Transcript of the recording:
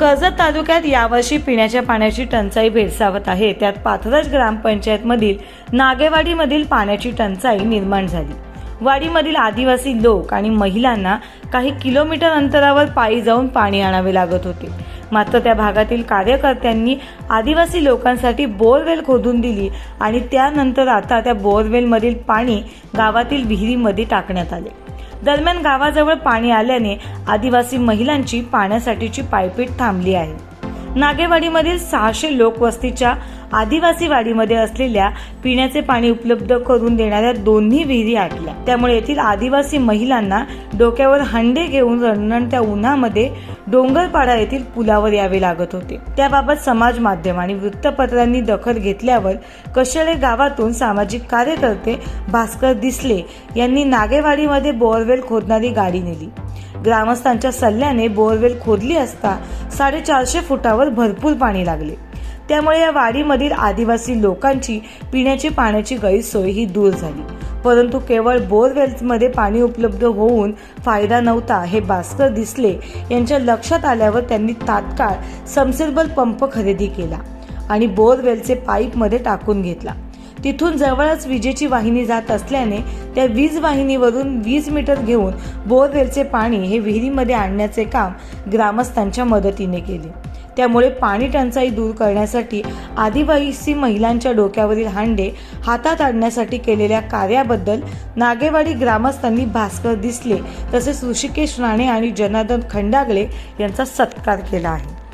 कर्जत तालुक्यात यावर्षी पिण्याच्या पाण्याची टंचाई भेडसावत आहे. त्यात पाथरज ग्रामपंचायतमधील नागेवाडीमधील पाण्याची टंचाई निर्माण झाली. वाडीमधील आदिवासी लोक आणि महिलांना काही किलोमीटर अंतरावर पायी जाऊन पाणी आणावे लागत होते. मात्र त्या भागातील कार्यकर्त्यांनी आदिवासी लोकांसाठी बोरवेल खोदून दिली आणि त्यानंतर आता त्या बोरवेलमधील पाणी गावातील विहिरीमध्ये टाकण्यात आले. दरम्यान गावाजवळ पाणी आल्याने आदिवासी महिलांची पाण्यासाठीची पायपीट थांबली आहे. नागेवाडीमधील सहाशे लोकवस्तीच्या आदिवासी वाडीमध्ये असलेल्या पिण्याचे पाणी उपलब्ध करून देणाऱ्या दोन्ही विहिरी आटल्या. त्यामुळे येथील आदिवासी महिलांना डोक्यावर हंडे घेऊन रणरणत्या उन्हामध्ये डोंगरपाडा येथील पुलावर यावे लागत होते. त्याबाबत समाज माध्यम आणि वृत्तपत्रांनी दखल घेतल्यावर कशेळे गावातून सामाजिक कार्यकर्ते भास्कर दिसले यांनी नागेवाडीमध्ये बोअरवेल खोदणारी गाडी नेली. ग्रामस्थांच्या सल्ल्याने बोअरवेल खोदली असता साडेचारशे फुटावर भरपूर पाणी लागले. त्यामुळे या वाडीमधील आदिवासी लोकांची पिण्याची पाण्याची गैरसोय ही दूर झाली. परंतु केवळ बोरवेल्समध्ये पाणी उपलब्ध होऊन फायदा नव्हता हे भास्कर दिसले यांच्या लक्षात आल्यावर त्यांनी तात्काळ समसेबल पंप खरेदी केला आणि बोरवेलचे पाईपमध्ये टाकून घेतला. तिथून जवळच विजेची वाहिनी जात असल्याने त्या वीज वाहिनीवरून वीज मीटर घेऊन बोरवेलचे पाणी हे विहिरीमध्ये आणण्याचे काम ग्रामस्थांच्या मदतीने केले. त्यामुळे पाणी टंचाई दूर करण्यासाठी आदिवासी महिलांच्या डोक्यावरील हांडे हातात आणण्यासाठी केलेल्या कार्याबद्दल नागेवाडी ग्रामस्थांनी भास्कर दिसले तसेच ऋषिकेश राणे आणि जनार्दन खंडागळे यांचा सत्कार केला आहे.